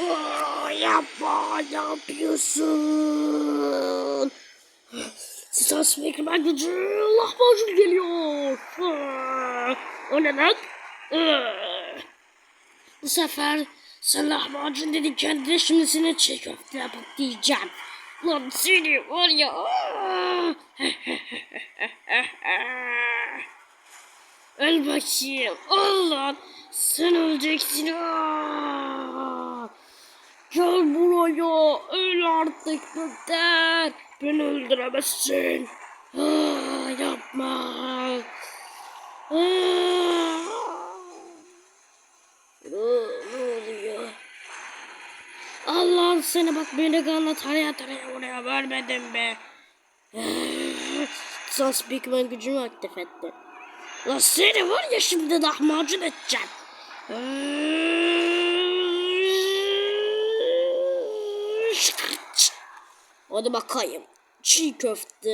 Aa, yapma ne yapıyorsun? Sisan Speakerman gücü lahmacun geliyor. O ne lan? Bu sefer sen lahmacun dedin kendine şimdi seni çiğ köfte yapıp diyeceğim. Lan seni var ya. Öl bakayım. Al lan. Sen öleceksin. Aa! Gel buraya. Öl artık Bökter. Beni öldüremezsin. Aa, yapma. Aa! Ne, ne oluyor? Allah'ım seni bak beni kanla taraya taraya oraya vermedim be. Sans Bigman gücümü aktif etti. Lan seni var ya şimdi lahmacun edeceğim. Hadi bakayım. Çiğ köfte.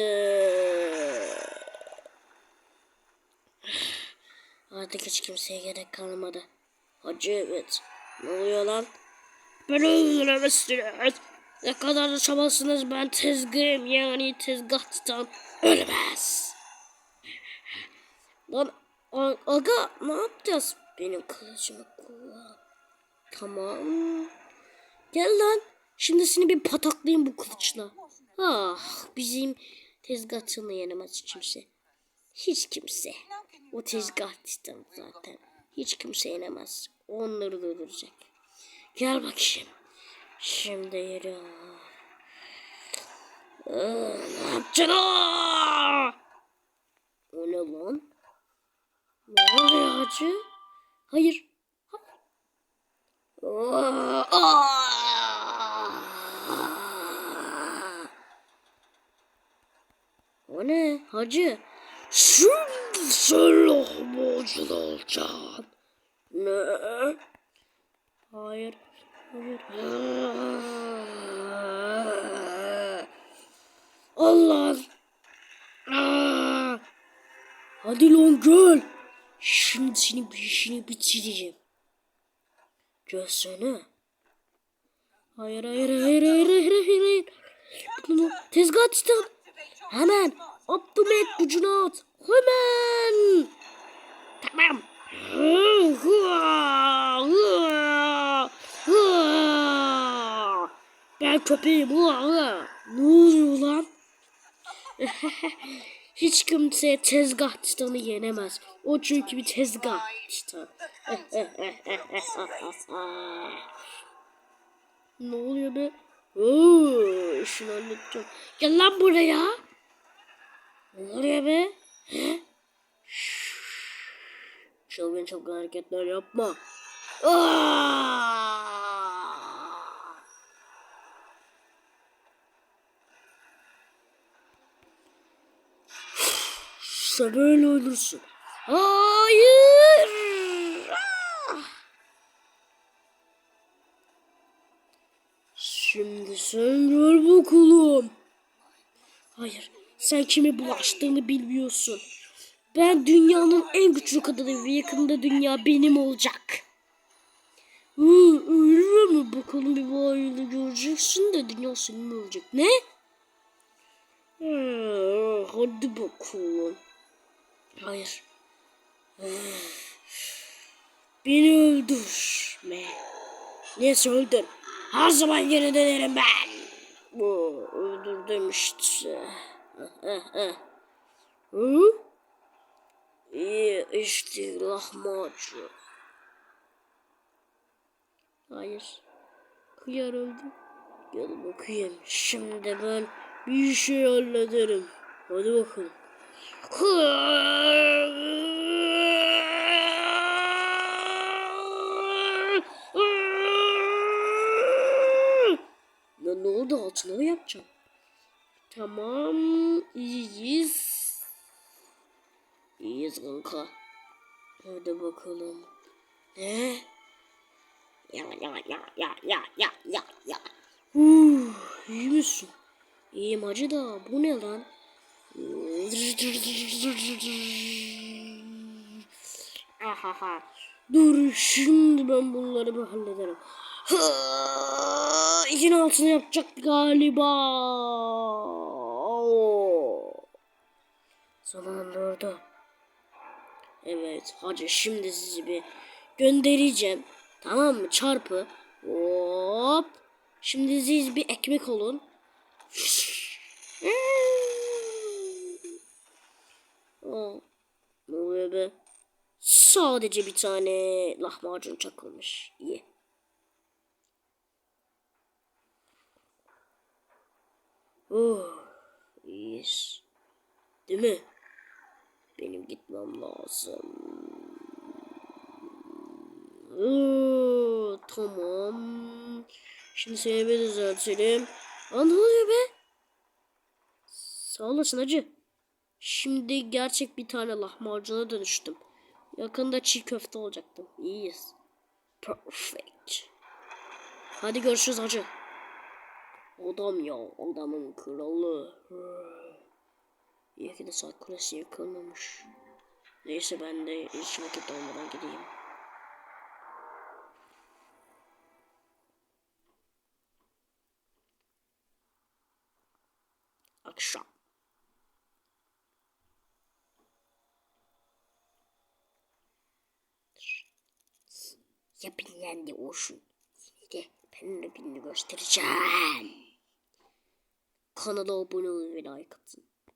Artık hiç kimseye gerek kalmadı. Hacı evet. Ne oluyor lan? Beni öldüremezsiniz. Ne kadar da çabasınız ben tezgahım yani tezgahtan ölmez. Lan aga ne yapacağız? Benim kılıcımı kullan. Tamam. Gel lan. Şimdi seni bir pataklayayım bu kılıçla. Ah bizim tezgahçını yenemez kimse. Hiç kimse. O tezgahçıdan zaten. Hiç kimse yenemez. Onları da öldürecek. Gel bakayım. Şimdi yürü. Aa, ne yapacaksın? O ne lan? Ne oluyor hacı? Hayır. Aa! Ne hacı? Şimdi sen lahmacun olacaksın. Ne? Hayır. Hayır. Allah. Hadi lan gel. Şimdi senin bir işini bitireceğim. Gelsene. Hayır hayır hayır hayır hayır hayır. hayır. Bunu tezgah açtım. Hemen Optimet gücünü at. Hemen. Tamam. Ben köpeğim. Ne oluyor lan? Hiç kimse tezgah titanı yenemez. O çünkü bir tezgah titan. ne oluyor be? Oo, şunu halledeceğim. Gel lan buraya. Ne oluyor be? Çılgın çılgın hareketler yapma. Sen böyle ölürsün. Hayır. Şimdi sen gör bakalım. Hayır, sen kime bulaştığını bilmiyorsun. Ben dünyanın en güçlü kadınıyım ve yakında dünya benim olacak. Hı, öyle mi? Bakalım bir bayını göreceksin de dünya senin olacak. Ne? Ha, hadi bakalım. Hayır. Beni öldürme. Neyse öldür. Her zaman geri dönerim ben. Bu öldürdüm işte. Hı? İyi işte lahmacun. Hayır. Kıyar öldü. Gel bakayım. Şimdi ben bir şey hallederim. Hadi bakalım. Ya ne oldu altına mı yapacağım? Tamam iyiyiz. İyiyiz kanka. Hadi bakalım. Ne? Ya ya ya ya ya ya ya ya. Uh, iyi misin? İyiyim hacı da bu ne lan? Ahaha. Dur şimdi ben bunları bir hallederim. İkin altını yapacak galiba. Zaman durdu. Evet hacı şimdi sizi bir göndereceğim. Tamam mı? Çarpı. Hop. Şimdi siz bir ekmek olun. Aa, ne oluyor be? Sadece bir tane lahmacun çakılmış. İyi. Oh, iyiyiz. Değil mi? Benim gitmem lazım. Oo, tamam. Şimdi seni bir düzeltelim. Aa, ne oluyor be? Sağ olasın hacı. Şimdi gerçek bir tane lahmacuna dönüştüm. Yakında çiğ köfte olacaktım. İyiyiz. Perfect. Hadi görüşürüz hacı. Adam ya, adamın kralı. İyi ki de saat kulesi yakılmamış. Neyse ben de hiç vakit olmadan gideyim. Akşam. Ya olsun. Yine de ben de birini göstereceğim. Kanala abone olun ve like atın.